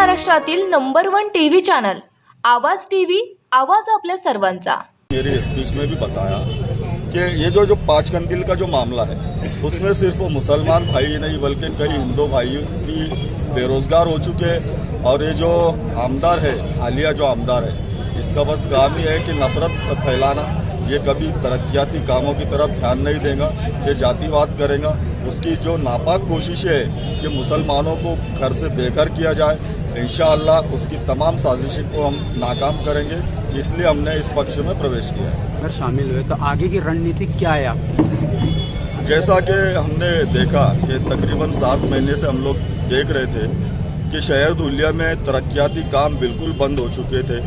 महाराष्ट्रातील number one TV channel, Awaaz TV आवाज़ आपल्या सर्वांचा. मेरी स्पीच में भी बताया कि ये जो जो पाँच कंदिल का जो मामला है, उसमें सिर्फ़ मुसलमान भाई नहीं, बल्कि कई हिंदू भाई भी बेरोजगार हो चुके हैं। और ये जो आमदार है हालिया जो आमदार है, इसका बस काम ही है कि नफरत फैलाना। ये कभी तरक्याती कामों की तरफ़ ध्यान नहीं देगा, ये जातिवाद करेगा। उसकी जो नापाक कोशिश है कि मुसलमानों को घर से बेघर किया जाए इंशाअल्लाह उसकी तमाम साजिशों को हम नाकाम करेंगे इसलिए हमने इस पक्ष में प्रवेश किया है। अगर शामिल हुए तो आगे की रणनीति क्या है आप जैसा कि हमने देखा कि तकरीबन सात महीने से हम लोग देख रहे थे कि शहर धुलिया में तरक्याती काम बिल्कुल बंद हो चुके थे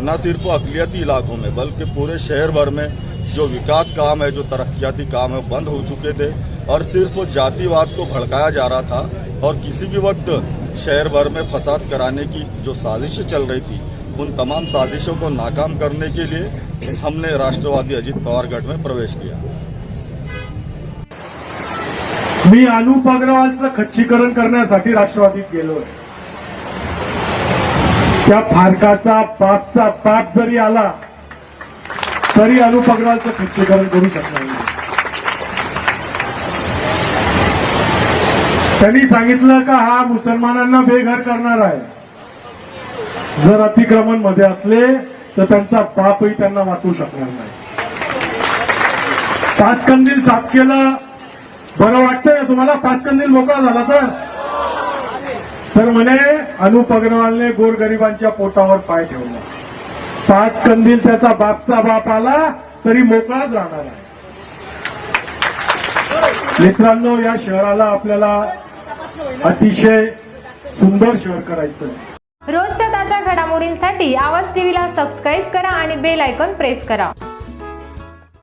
न सिर्फ़ अकलियती इलाकों में बल्कि पूरे शहर भर में जो विकास काम है जो तरक्याती काम है बंद हो चुके थे। और सिर्फ़ जातिवाद को भड़काया जा रहा था और किसी भी वक्त शहर भर में फसाद कराने की जो साजिशें चल रही थी, उन तमाम साजिशों को नाकाम करने के लिए हमने राष्ट्रवादी अजित पवार गढ़ में प्रवेश किया। मी अनुप अग्रवालचं खच्चीकरण करण्यासाठी राष्ट्रवादीत गेलो फारकाचा पापचा पाप जरी आला, तरी अनुप अग्रवालचं खच्चीकरण करू शकणार नाही. त्यांनी सांगितलं का हा मुसलमानांना बेघर करणार आहे. जर अतिक्रमणमध्ये असले तर त्यांचा पापही त्यांना वाचवू शकणार नाही. पाच कंदील साफ केलं. बरं वाटतंय तुम्हाला? पाच कंदील मोकळा झाला तर तर म्हणे अनुप अग्रवालने गोरगरिबांच्या पोटावर पाय ठेवला. पाच कंदील त्याचा बापचा बाप आला तरी मोकळाच राहणार आहे. मित्रांनो या शहराला आपल्याला अतिशय सुंदर शहर करायचं. रोजच्या ताज्या घडामोडींसाठी आवाज टीव्हीला सबस्क्राईब करा आणि बेल आयकॉन प्रेस करा.